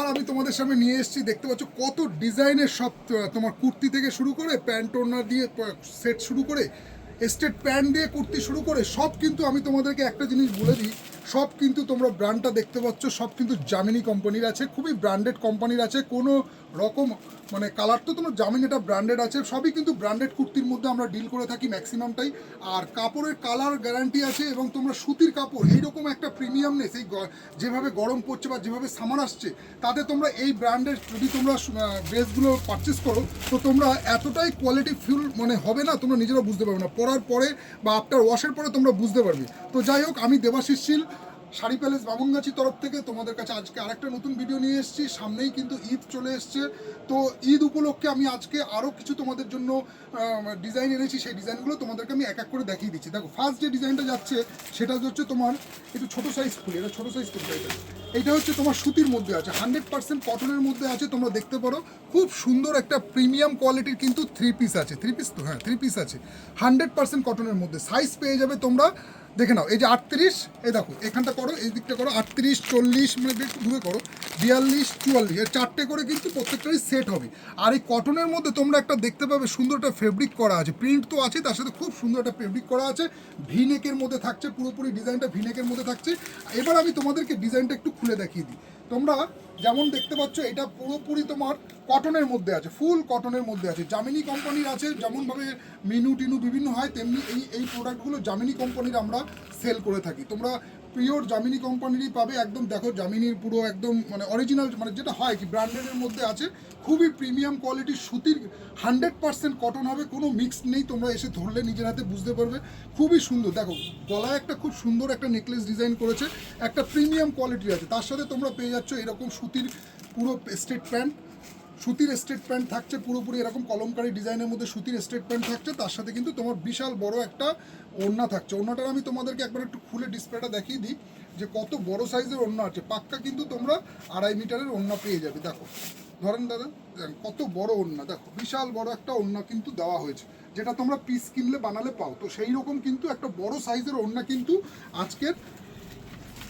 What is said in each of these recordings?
আর আমি তোমাদের সামনে নিয়ে এসেছি, দেখতে পাচ্ছ কত ডিজাইনের সব তোমার কুর্তি থেকে শুরু করে প্যান্ট ওড়না দিয়ে সেট শুরু করে স্টেট প্যান্ট দিয়ে কুর্তি শুরু করে, সব কিন্তু আমি তোমাদেরকে একটা জিনিস বলে দিই। সব কিন্তু তোমরা ব্র্যান্ডটা দেখতে পাচ্ছ, সব কিন্তু জামিনি কোম্পানির আছে, খুবই ব্র্যান্ডেড কোম্পানির আছে, কোনো রকম মানে কালার তো তোমার জামিন এটা ব্র্যান্ডেড আছে, সবই কিন্তু ব্র্যান্ডেড কুর্তির মধ্যে আমরা ডিল করে থাকি ম্যাক্সিমামটাই আর কাপড়ের কালার গ্যারান্টি আছে এবং তোমরা সুতির কাপড়, এইরকম একটা প্রিমিয়ামনেস এই যেভাবে গরম পড়ছে বা যেভাবে সামার আসছে, তাতে তোমরা এই ব্র্যান্ডের যদি তোমরা ড্রেসগুলো পারচেস করো, তো তোমরা এতটাই কোয়ালিটি ফিল মানে হবে না, তোমরা নিজেরা বুঝতে পারবে না। পরার পরে বা আফটার ওয়াশের পরে তোমরা বুঝতে পারবে। তো যাই হোক, আমি দেবাশিস শীল শাড়ি প্যালেস বামুনগাছি তরফ থেকে তোমাদের কাছে আজকে আরেকটা নতুন ভিডিও নিয়ে এসেছি। সামনেই কিন্তু ঈদ চলে এসছে। তো ঈদ উপলক্ষে আমি আজকে আরও কিছু তোমাদের জন্য ডিজাইন এনেছি। সেই ডিজাইনগুলো তোমাদেরকে আমি এক এক করে দেখিয়ে দিচ্ছি। দেখো ফার্স্ট যে ডিজাইনটা যাচ্ছে, সেটা হচ্ছে তোমার একটু ছোটো সাইজ খুলি এটা ছোটো সাইজ খুলি এটা। হচ্ছে তোমার সুতির মধ্যে আছে। হান্ড্রেড পার্সেন্ট কটনের মধ্যে আছে, তোমরা দেখতে পারো। খুব সুন্দর একটা প্রিমিয়াম কোয়ালিটির কিন্তু থ্রি পিস আছে। থ্রি পিস তো হ্যাঁ থ্রি পিস আছে। হান্ড্রেড পার্সেন্ট কটনের মধ্যে। সাইজ পেয়ে যাবে তোমরা দেখে নাও, এই যে আটত্রিশ, এই দেখো, এখানটা করো, এই দিকটা করো, আটত্রিশ, চল্লিশ মানে একটু দূরে করো, বিয়াল্লিশ, চুয়াল্লিশ, এর চারটে করে কিন্তু প্রত্যেকটাই সেট হবে। আর এই কটনের মধ্যে তোমরা একটা দেখতে পাবে সুন্দর একটা ফেব্রিক করা আছে প্রিন্ট তো আছে, তার সাথে খুব সুন্দর একটা ফেব্রিক করা আছে ভিনেকের মধ্যে থাকছে, পুরোপুরি ডিজাইনটা ভিনেকের মধ্যে থাকছে। এবার আমি তোমাদেরকে ডিজাইনটা একটু খুলে দেখিয়ে দিই। তোমরা যেমন দেখতে পাচ্ছ, এটা পুরোপুরি তোমার কটনের মধ্যে আছে ফুল কটনের মধ্যে আছে। জামিনি কোম্পানির আছে, যেমনভাবে মিনু টিনু বিভিন্ন হয়, তেমনি এই এই প্রোডাক্টগুলো জামিনি কোম্পানির আমরা সেল করে থাকি। তোমরা পিওর জামিনি কোম্পানিরই পাবে, একদম দেখো জামিনির পুরো একদম মানে অরিজিনাল মানে যেটা হয় কি ব্র্যান্ডেডের মধ্যে আছে, খুবই প্রিমিয়াম কোয়ালিটির সুতির হান্ড্রেড পার্সেন্ট কটন হবে, কোনো মিক্স নেই, তোমরা এসে ধরলে, নিজের হাতে বুঝতে পারবে, খুবই সুন্দর। দেখো, গলায় একটা খুব সুন্দর একটা নেকলেস ডিজাইন করেছে, একটা প্রিমিয়াম কোয়ালিটির আছে, তার সাথে তোমরা পেয়ে যাচ্ছ এরকম সুতির পুরো স্টেট প্যান্ট সুতির স্টেট প্যান্ট থাকছে, পুরোপুরি এরকম কলমকারি ডিজাইনের মধ্যে সুতির স্টেট প্যান্ট থাকছে, তার সাথে কিন্তু তোমার বিশাল বড় একটা ওড়না থাকছে। ওড়নাটার আমি তোমাদেরকে একবার একটু খুলে ডিসপ্লেটা দেখিয়ে দিই, যে কত বড় সাইজের ওড়না আছে। পাক্কা কিন্তু তোমরা আড়াই মিটারের ওড়না পেয়ে যাবে, দেখো। ধরেন দাদা কত বড় ওড়না, দেখো। বিশাল বড় একটা ওড়না কিন্তু দেওয়া হয়েছে, যেটা তোমরা পিস কিনলে বানালে পাও। তো সেই রকম কিন্তু একটা বড় সাইজের ওড়না কিন্তু আজকের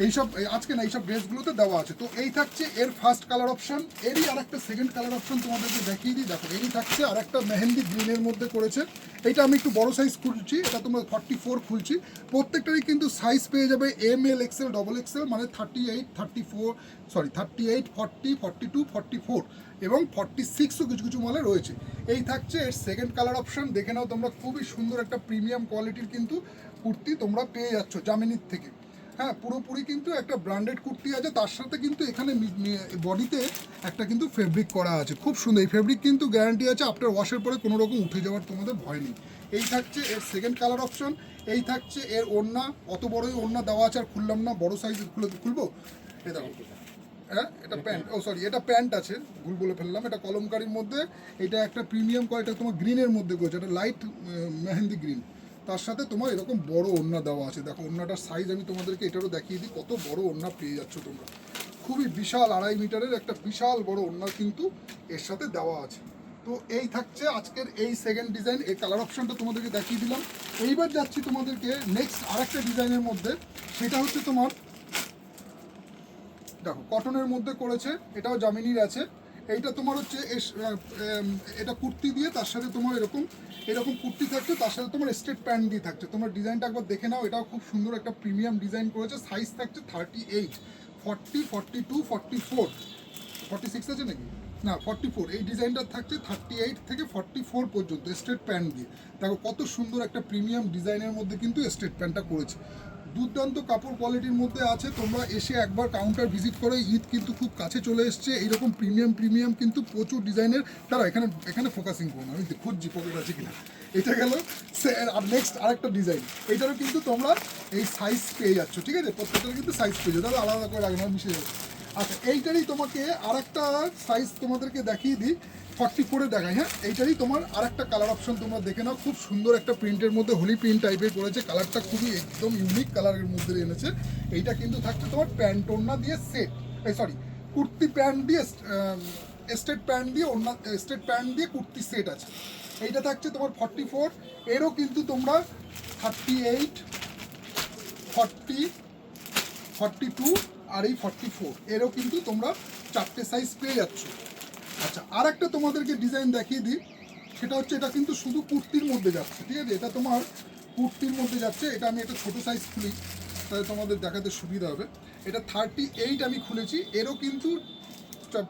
এইসব, এই আজকে না, এইসব ড্রেসগুলোতে দেওয়া আছে। তো এই থাকছে এর ফার্স্ট কালার অপশন এরই আর একটা সেকেন্ড কালার অপশন তোমাদেরকে দেখিয়ে দিই। দেখো, এরই থাকছে আর একটা মেহেন্দি গ্রিনের মধ্যে করেছে। এইটা আমি একটু বড় সাইজ খুলছি, এটা তোমরা ফর্টি ফোর খুলছি। প্রত্যেকটারই কিন্তু সাইজ পেয়ে যাবে M L XL double XL মানে thirty eight thirty four sorry thirty eight forty forty two forty four এবং ফর্টি সিক্সও কিছু কিছু মালে রয়েছে। এই থাকছে এর সেকেন্ড কালার অপশন দেখে নাও তোমরা, খুবই সুন্দর একটা প্রিমিয়াম কোয়ালিটির কিন্তু কুর্তি তোমরা পেয়ে যাচ্ছ জামিনির থেকে। হ্যাঁ পুরোপুরি কিন্তু একটা ব্র্যান্ডেড কুর্তি আছে তার সাথে কিন্তু এখানে বডিতে একটা কিন্তু ফেব্রিক করা আছে। খুব সুন্দর এই ফেব্রিক কিন্তু গ্যারান্টি আছে আফটার ওয়াশের পরে কোনো রকম উঠে যাওয়ার তোমাদের ভয় নেই। এই থাকছে এর সেকেন্ড কালার অপশন এই থাকছে এর ওড়না অত বড়ই ওড়না দেওয়া আছে আর খুললাম না বড় সাইজের খুলে খুলবো? এ দেখো। হ্যাঁ এটা প্যান্ট ও সরি এটা প্যান্ট আছে ভুল বলে ফেললাম এটা কলমকারির মধ্যে এটা একটা প্রিমিয়াম কোয়ালিটি তোমার গ্রিনের মধ্যে করেছে এটা লাইট মেহেন্দি গ্রিন তার সাথে তোমার এরকম বড় ওড়না দেওয়া আছে। দেখো, ওড়নাটার সাইজ আমি তোমাদেরকে এটারও দেখিয়ে দিই, কত বড় ওড়না পেয়ে যাচ্ছ তোমরা। খুবই বিশাল, আড়াই মিটারের একটা বিশাল বড় ওড়না কিন্তু এর সাথে দেওয়া আছে। তো এই থাকছে আজকের এই সেকেন্ড ডিজাইন এই কালার অপশনটা তোমাদেরকে দেখিয়ে দিলাম। এইবার যাচ্ছি তোমাদেরকে নেক্সট আরেকটা ডিজাইনের মধ্যে, সেটা হচ্ছে তোমার, দেখো কটনের মধ্যে করেছে, এটাও জামিনির আছে। এইটা তোমার হচ্ছে এটা কুর্তি দিয়ে তার সাথে তোমার এরকম এরকম কুর্তি থাকছে, তার সাথে তোমার স্ট্রেট প্যান্ট দিয়ে থাকছে। তোমার ডিজাইনটা একবার দেখে নাও, এটাও খুব সুন্দর একটা প্রিমিয়াম ডিজাইন করেছে। সাইজ থাকছে thirty eight forty forty two forty four forty six আছে নাকি? না ফর্টি ফোর এই ডিজাইনটা থাকছে থার্টি এইট থেকে ফর্টি ফোর পর্যন্ত স্ট্রেট প্যান্ট দিয়ে। দেখো কত সুন্দর একটা প্রিমিয়াম ডিজাইনের মধ্যে কিন্তু স্ট্রেট প্যান্টটা করেছে। দুর্দান্ত কাপড় কোয়ালিটির মধ্যে আছে। তোমরা এসে একবার কাউন্টার ভিজিট করে। ঈদ কিন্তু খুব কাছে চলে এসছে। এইরকম প্রিমিয়াম প্রিমিয়াম কিন্তু প্রচুর ডিজাইনের তারা এখানে এখানে ফোকাসিং করুন। আমি খুঁজছি পকেট আছে কিনা। এটা গেল আর নেক্সট আরেকটা ডিজাইন এইটারও কিন্তু তোমরা এই সাইজ পেয়ে যাচ্ছ। ঠিক আছে? প্রত্যেকটার কিন্তু সাইজ পেয়ে যাবে আলাদা করে না, মিশে যাবে। আচ্ছা এইটারই তোমাকে আরেকটা সাইজ তোমাদেরকে দেখিয়ে দিই। ফর্টি ফোরে দেখাই হ্যাঁ? এইটারই তোমার আরেকটা কালার অপশন তোমরা দেখে নাও। খুব সুন্দর একটা প্রিন্টের মধ্যে, হোলি প্রিন্ট টাইপের করেছে কালারটা খুবই একদম ইউনিক কালারের মধ্যে এনেছে। এইটা কিন্তু থাকছে তোমার প্যান্ট ওড়না দিয়ে সেট এই সরি কুর্তি প্যান্ট দিয়ে স্টেট প্যান্ট দিয়ে, ওড়না স্টেট প্যান্ট দিয়ে কুর্তি সেট আছে। এইটা থাকছে তোমার ফর্টি ফোর এরও কিন্তু তোমরা thirty eight forty forty two আর এই ফর্টি ফোর এরও কিন্তু তোমরা চারটে সাইজ পেয়ে যাচ্ছ। আচ্ছা আর একটা তোমাদেরকে ডিজাইন দেখিয়ে দিই। সেটা হচ্ছে এটা কিন্তু শুধু কুর্তির মধ্যে যাচ্ছে, ঠিক আছে? এটা তোমার কুর্তির মধ্যে যাচ্ছে, এটা আমি একটা ছোটো সাইজ খুলি, তাহলে তোমাদের দেখাতে সুবিধা হবে। এটা থার্টি এইট আমি খুলেছি, এরও কিন্তু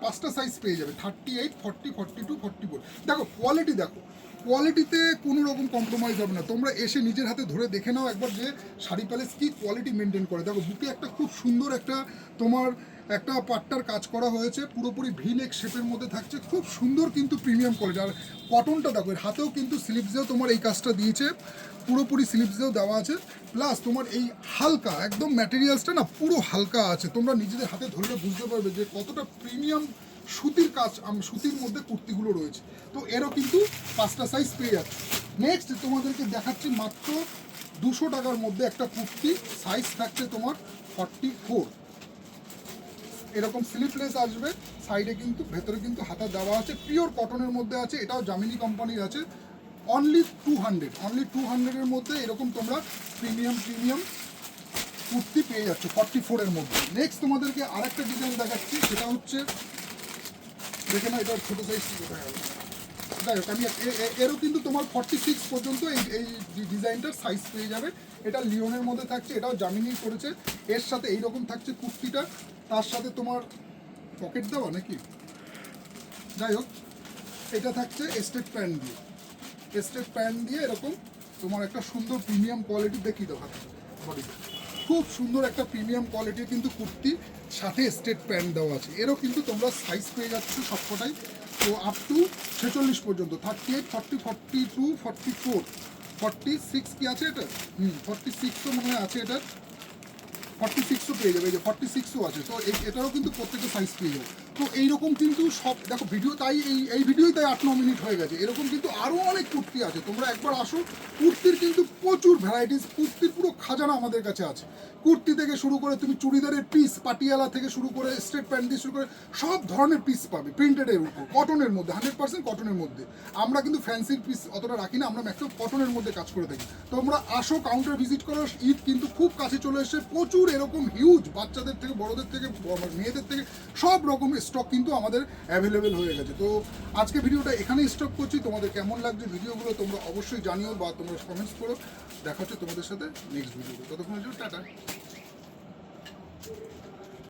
পাঁচটা সাইজ পেয়ে যাবে thirty eight forty forty two forty four দেখো কোয়ালিটি দেখো কোয়ালিটিতে কোনো রকম কম্প্রোমাইজ হবে না। তোমরা এসে নিজের হাতে ধরে দেখে নাও একবার যে শাড়ি প্যালেস কি কোয়ালিটি মেনটেন করে। দেখো, বুকে একটা খুব সুন্দর একটা তোমার একটা পাট্টার কাজ করা হয়েছে, পুরোপুরি ভিলেক শেপের মধ্যে থাকছে, খুব সুন্দর কিন্তু প্রিমিয়াম কোয়ালিটি আর কটনটা দেখো হাতেও কিন্তু স্লিপসেও তোমার এই কাজটা দিয়েছে, পুরোপুরি স্লিপসেও দেওয়া আছে। প্লাস তোমার এই হালকা, একদম ম্যাটেরিয়ালসটা না পুরো হালকা আছে। তোমরা নিজেদের হাতে ধরলে বুঝতে পারবে যে কতটা প্রিমিয়াম সুতির কাজ সুতির মধ্যে কুর্তিগুলো রয়েছে। তো এরও কিন্তু পাঁচটা সাইজ পেয়ে যাচ্ছে। নেক্সট তোমাদেরকে দেখাচ্ছি মাত্র দুশো টাকার মধ্যে একটা কুর্তি। সাইজ থাকছে তোমার ফর্টি ফোর এরকম স্লিপলেস আসবে সাইডে কিন্তু, ভেতরে কিন্তু হাতা দেওয়া আছে পিওর কটনের মধ্যে আছে, এটাও জামিনি কোম্পানির আছে only two hundred only two হান্ড্রেডের মধ্যে এরকম তোমরা প্রিমিয়াম প্রিমিয়াম কুর্তি পেয়ে যাচ্ছ ফর্টি ফোরের মধ্যে। নেক্সট তোমাদেরকে আরেকটা ডিজাইন দেখাচ্ছি, সেটা হচ্ছে, দেখে না এটা ছোটো সাইজ কোথায় যাই হোক, আমি এরও কিন্তু তোমার ফর্টি সিক্স পর্যন্ত এই এই ডিজাইনটার সাইজ পেয়ে যাবে। এটা লিওনের মধ্যে থাকছে, এটাও জামিনি করেছে। এর সাথে এইরকম থাকছে কুর্তিটা তার সাথে তোমার পকেট দেওয়া নাকি? যাই হোক, এটা থাকছে স্টেট প্যান্ট দিয়ে। স্টেট প্যান্ট দিয়ে এরকম তোমার একটা সুন্দর প্রিমিয়াম কোয়ালিটি দেখিয়ে দেওয়া খুব সুন্দর একটা প্রিমিয়াম কোয়ালিটির কিন্তু কুর্তি, সাথে স্টেট প্যান্ট দেওয়া আছে। এরও কিন্তু তোমরা সাইজ পেয়ে যাচ্ছ সবকটাই। তো আপ টু ছেচল্লিশ পর্যন্ত thirty eight forty forty two forty four forty six কি আছে এটা? হুম ফর্টি সিক্সও মনে হয় আছে এটা ফর্টি সিক্সও পেয়ে যাবে, এই যে ফর্টি সিক্সও আছে, তো এটারও কিন্তু প্রত্যেকটা সাইজ পেয়ে যাবে। তো এইরকম কিন্তু সব, দেখো ভিডিও তাই, এই এই ভিডিওই তাই আট, ন মিনিট হয়ে গেছে। এরকম কিন্তু আরও অনেক কুর্তি আছে। তোমরা একবার আসো, কুর্তির কিন্তু প্রচুর ভ্যারাইটিস কুর্তির পুরো খাজানা আমাদের কাছে আছে। কুর্তি থেকে শুরু করে তুমি চুড়িদারের পিস পাটিয়ালা থেকে শুরু করে স্ট্রেট প্যান্ট দিয়ে শুরু করে সব ধরনের পিস পাবে প্রিন্টেডের উপর কটনের মধ্যে হান্ড্রেড পার্সেন্ট কটনের মধ্যে। আমরা কিন্তু ফ্যান্সির পিস অতটা রাখি না, আমরা ম্যাক্সিমাম কটনের মধ্যে কাজ করে থাকি। তোমরা আসো কাউন্টার ভিজিট করো, ঈদ কিন্তু খুব কাছে চলে এসেছে, প্রচুর এরকম হিউজ বাচ্চাদের থেকে, বড়দের থেকে মেয়েদের থেকে, সব রকম স্টক কিন্তু আমাদের অ্যাভেলেবেল হয়ে গেছে। তো আজকে ভিডিওটা এখানেই স্টক করছি। তোমাদের কেমন লাগছে ভিডিওগুলো তোমরা অবশ্যই জানিও বা তোমরা কমেন্টস করো। দেখা হচ্ছে তোমাদের সাথে নেক্সট ভিডিও ততক্ষণ টাটা।